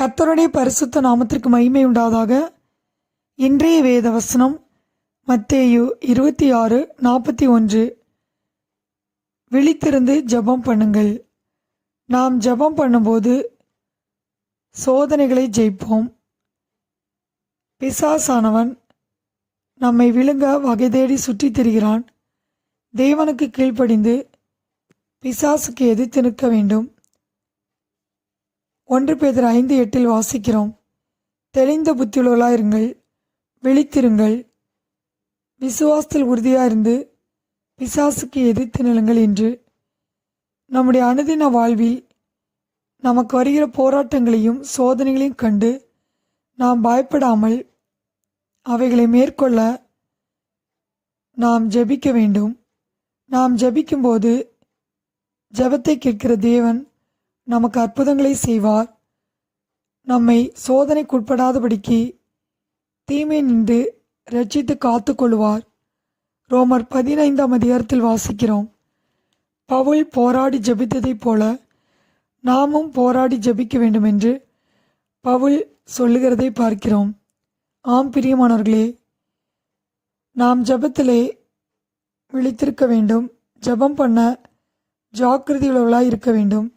கத்தருடைய பரிசுத்த நாமத்திற்கு மகிமை உண்டாதாக இன்றைய வேத வசனம் மத்தேயு இருபத்தி ஆறு நாற்பத்தி ஒன்று. விழித்திருந்து ஜெபம் பண்ணுங்கள். நாம் ஜெபம் பண்ணும்போது சோதனைகளை ஜெயிப்போம். பிசாசானவன் நம்மை விழுங்க வகை தேடி சுற்றித் திரிகிறான். தேவனுக்கு கீழ்ப்படிந்து பிசாசுக்கு எதிர்த்து நிற்க வேண்டும். ஒன்று பேதர் ஐந்து எட்டில் வாசிக்கிறோம். தெளிந்த புத்தியுள்ளவர்களாயிருங்கள் விழித்திருங்கள். விசுவாசத்தில் உறுதியாக இருந்து பிசாசுக்கு எதிர்த்து நிலுங்கள் என்று. நம்முடைய அனுதின வாழ்வில் நமக்கு வருகிற போராட்டங்களையும் சோதனைகளையும் கண்டு நாம் பயப்படாமல் அவைகளை மேற்கொள்ள நாம் ஜெபிக்க வேண்டும். நாம் ஜெபிக்கும்போது ஜெபத்தை கேட்கிற தேவன் நமக்கு அற்புதங்களை செய்வார். நம்மை சோதனைக்குட்படாதபடிக்கு தீமை நின்று ரட்சித்து காத்து கொள்வார் ரோமர் பதினைந்தாம் அதிகாரத்தில் வாசிக்கிறோம். பவுல் போராடி ஜெபித்ததைப் போல நாமும் போராடி ஜெபிக்க வேண்டும் என்று பவுல் சொல்லுகிறதை பார்க்கிறோம். ஆம் பிரியமானவர்களே நாம் ஜபத்திலே விழித்திருக்க வேண்டும். ஜெபம் பண்ண ஜாக்கிரதையுள்ளவர்களாய் இருக்க வேண்டும்.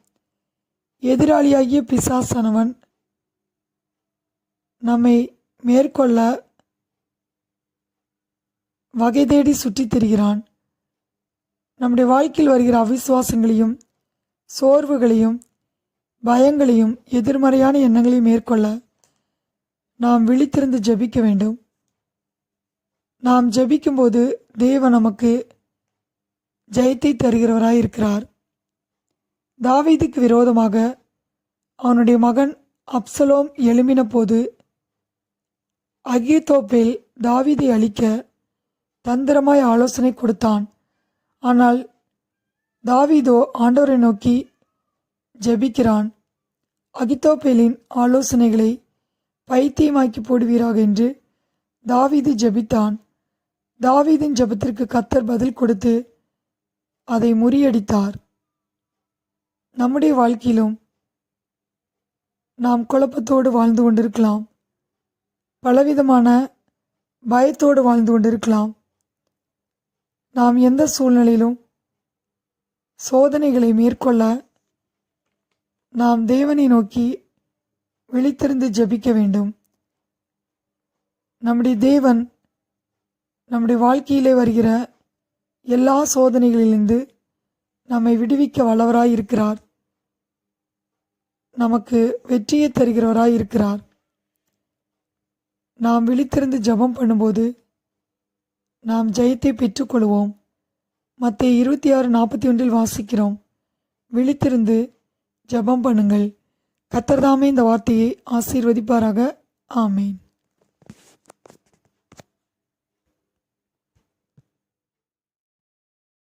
எதிராளியாகிய பிசாசானவன் நம்மை மேற்கொள்ள வகை தேடி சுற்றித் திரிகிறான். நம்முடைய வாழ்க்கையில் வருகிற அவிசுவாசங்களையும் சோர்வுகளையும் பயங்களையும் எதிர்மறையான எண்ணங்களையும் மேற்கொள்ள நாம் விழித்திருந்து ஜெபிக்க வேண்டும். நாம் ஜெபிக்கும்போது தேவன் நமக்கு ஜெயத்தை தருகிறவராய் இருக்கிறார் தாவீதுக்கு விரோதமாக அவனுடைய மகன் அப்சலோம் எழும்பின போது அகியத்தோப்பேல் தாவீதை அழிக்க தந்திரமாய் ஆலோசனை கொடுத்தான். ஆனால் தாவீதோ ஆண்டவரை நோக்கி ஜெபிக்கிறான். அகித்தோப்பேலின் ஆலோசனைகளை பைத்தியமாக்கி போடுவீராக என்று தாவீது ஜெபித்தான். தாவீதின் ஜெபத்திற்கு கத்தர் பதில் கொடுத்து அதை முறியடித்தார். நம்முடைய வாழ்க்கையிலும் நாம் குழப்பத்தோடு வாழ்ந்து கொண்டிருக்கலாம். பலவிதமான பயத்தோடு வாழ்ந்து கொண்டிருக்கலாம். நாம் எந்த சூழ்நிலையிலும் சோதனைகளை மேற்கொள்ள நாம் தேவனை நோக்கி விழித்திருந்து ஜெபிக்க வேண்டும். நம்முடைய தேவன் நம்முடைய வாழ்க்கையிலே வருகிற எல்லா சோதனைகளிலிருந்து நம்மை விடுவிக்க வல்லவராய் இருக்கிறார் நமக்கு வெற்றியை தருகிறவராய் இருக்கிறார். நாம் விழித்திருந்து ஜெபம் பண்ணும்போது நாம் ஜெயத்தை பெற்றுக்கொள்வோம். மற்ற இருபத்தி ஆறு நாற்பத்தி ஒன்றில் வாசிக்கிறோம். விழித்திருந்து ஜெபம் பண்ணுங்கள். கத்தர்தாமே இந்த வார்த்தையை ஆசீர்வதிப்பாராக. ஆமேன்.